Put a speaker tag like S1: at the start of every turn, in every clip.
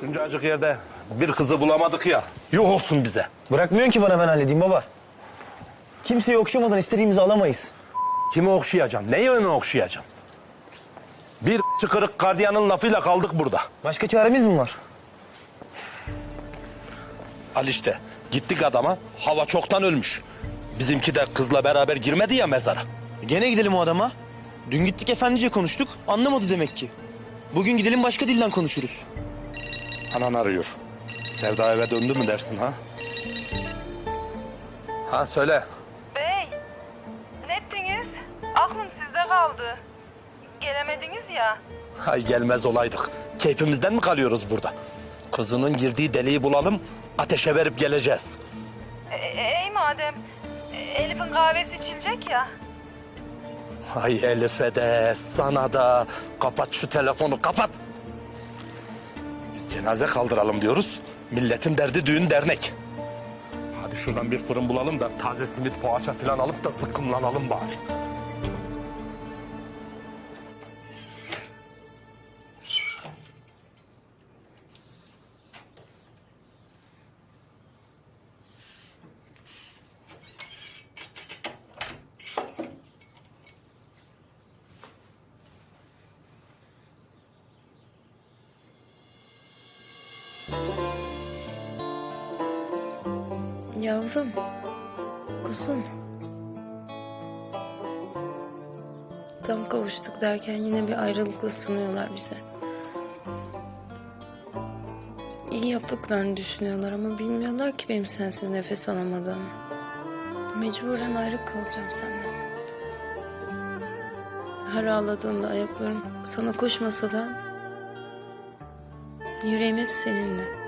S1: Şuncacık yerde bir kızı bulamadık ya. Yok olsun bize.
S2: Bırakmıyorsun ki bana ben halledeyim baba. Kimseyi okşamadan istediğimizi alamayız.
S1: Kimi okşayacaksın? Neyi öne okşayacaksın? Bir çıkırık gardiyanın lafıyla kaldık burada.
S2: Başka çaremiz mi var?
S1: Al işte. Gittik adama. Hava çoktan ölmüş. Bizimki de kızla beraber girmedi ya mezara.
S2: Gene gidelim o adama. Dün gittik efendice konuştuk. Anlamadı demek ki. Bugün gidelim başka dilden konuşuruz.
S1: Anan arıyor. Sevda eve döndü mü dersin ha? Ha söyle.
S3: Bey, ne ettiniz? Aklım sizde kaldı. Gelemediniz ya.
S1: Hay gelmez olaydık. Keyfimizden mi kalıyoruz burada? Kızının girdiği deliği bulalım, ateşe verip geleceğiz.
S3: E, e, ey madem, Elif'in kahvesi içilecek ya.
S1: Hay Elif'e de, sana da. Kapat şu telefonu, kapat. Cenaze kaldıralım diyoruz. Milletin derdi düğün dernek. Hadi şuradan bir fırın bulalım da taze simit poğaça falan alıp da zıkkımlanalım bari.
S4: Yavrum, kuzum. Tam kavuştuk derken yine bir ayrılıkla sınıyorlar bize. İyi yaptıklarını düşünüyorlar ama bilmiyorlar ki benim sensiz nefes alamadığımı. Mecburen ayrı kalacağım senden. Her ağladığında ayaklarım sana koşmasa da yüreğim hep seninle.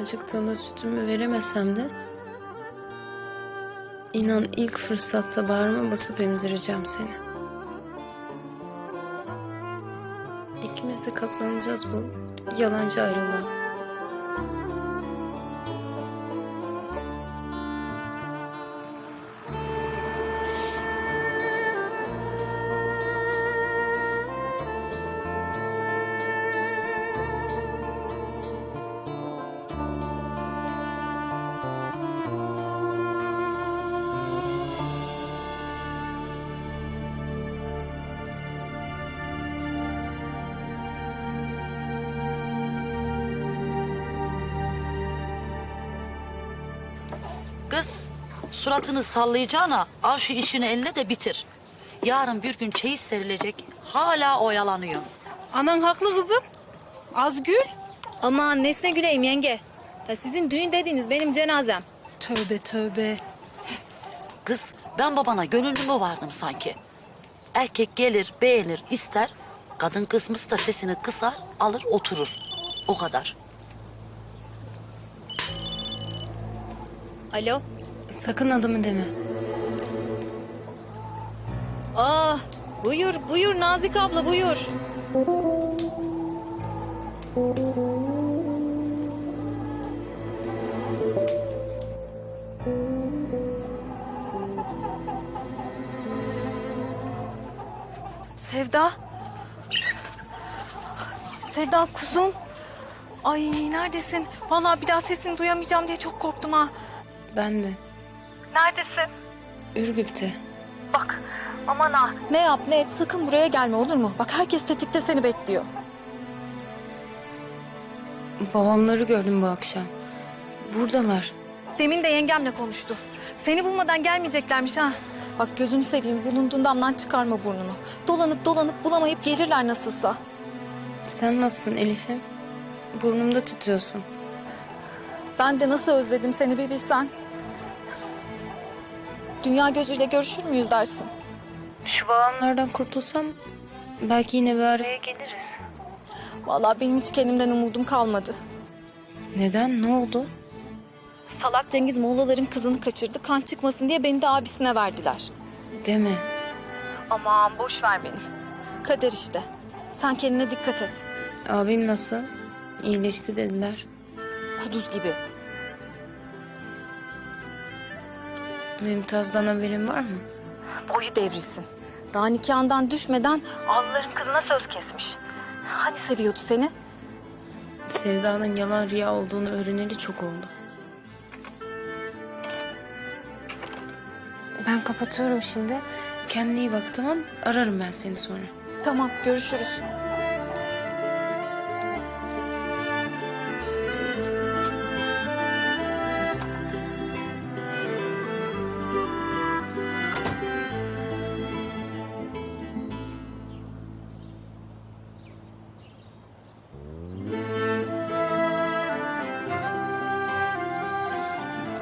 S4: Acıktığında sütümü veremesem de inan ilk fırsatta bağrıma basıp emzireceğim seni. İkimiz de katlanacağız bu yalancı ayrılığa.
S5: Suratını sallayacağına al şu işini eline de bitir. Yarın bir gün çeyiz serilecek. Hala oyalanıyor.
S6: Anan haklı kızım. Az gül.
S7: Aman nesne güleyim yenge. Ya sizin düğün dediğiniz benim cenazem.
S6: Tövbe tövbe.
S5: Kız ben babana gönüllü mü vardım sanki? Erkek gelir, beğenir, ister. Kadın kısmısı da sesini kısar, alır oturur. O kadar.
S7: Alo.
S4: Sakın adımı deme.
S7: Aa, Ah, buyur buyur Nazik abla buyur.
S6: Sevda. Sevda kuzum. Ay neredesin? Vallahi bir daha sesini duyamayacağım diye çok korktum ha.
S4: Ben de.
S6: Neredesin?
S4: Ürgüp'te.
S6: Bak aman ha. Ne yap ne et sakın buraya gelme olur mu? Bak herkes tetikte seni bekliyor.
S4: Babamları gördüm bu akşam. Buradalar.
S6: Demin de yengemle konuştu. Seni bulmadan gelmeyeceklermiş ha. Bak gözünü seveyim bulunduğun damdan çıkarma burnunu. Dolanıp dolanıp bulamayıp gelirler nasılsa.
S4: Sen nasılsın Elif'im? Burnumda tutuyorsun.
S6: Ben de nasıl özledim seni bir bilsen. Dünya gözüyle görüşür müyüz dersin?
S4: Onlardan kurtulsam belki yine bir araya geliriz.
S6: Vallahi benim hiç kendimden umudum kalmadı.
S4: Neden? Ne oldu?
S6: Salak Cengiz Moğolların kızını kaçırdı. Kan çıkmasın diye beni de abisine verdiler.
S4: Deme.
S6: Aman boş ver beni. Kader işte. Sen kendine dikkat et.
S4: Abim nasıl? İyileşti dediler.
S6: Kuduz gibi.
S4: Mümtaz'dan haberin var mı?
S6: Boyu devrilsin. Daha nikahından düşmeden Ağlıların kızına söz kesmiş. Hani seviyordu seni?
S4: Sevda'nın yalan riya olduğunu öğreneli çok oldu. Ben kapatıyorum şimdi. Kendine iyi bak tamam. Ararım ben seni sonra.
S6: Tamam görüşürüz.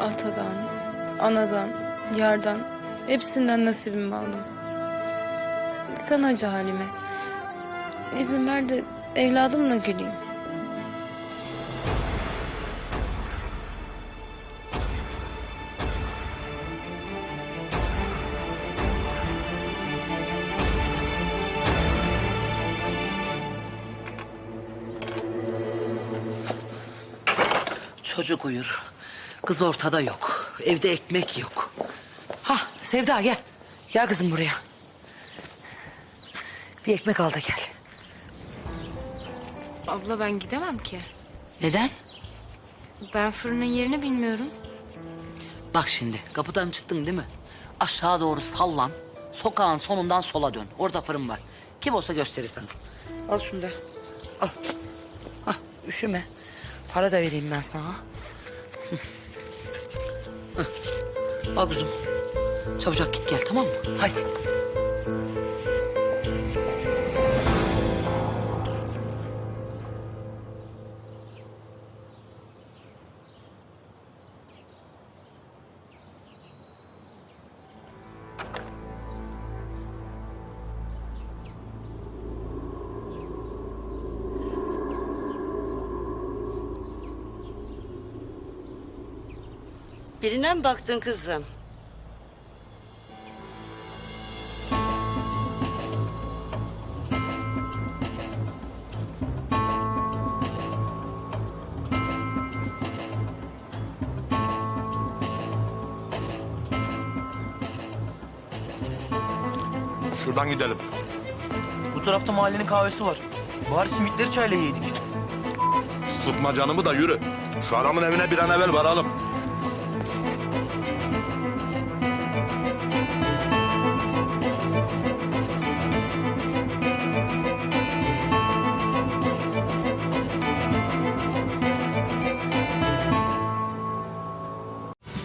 S4: Atadan, anadan, yardan hepsinden nasibimi aldım. Sen acı halime. İzin ver de evladımla güleyim.
S5: Çocuk uyur. Kız ortada yok. Evde ekmek yok. Ha Sevda gel. Gel kızım buraya. Bir ekmek al da gel.
S4: Abla ben gidemem ki.
S5: Neden?
S4: Ben fırının yerini bilmiyorum.
S5: Bak şimdi kapıdan çıktın değil mi? Aşağı doğru sallan. Sokağın sonundan sola dön. Orada fırın var. Kim olsa gösterir sana. Al şunu da. Al. Hah, üşüme. Para da vereyim ben sana. Al kuzum. Çabucak git gel tamam mı? Haydi.
S8: Birine mi baktın kızım?
S1: Şuradan gidelim.
S2: Bu tarafta mahallenin kahvesi var. Bari simitleri çayla yedik.
S1: Sıkma canımı da yürü. Şu adamın evine bir an evvel varalım.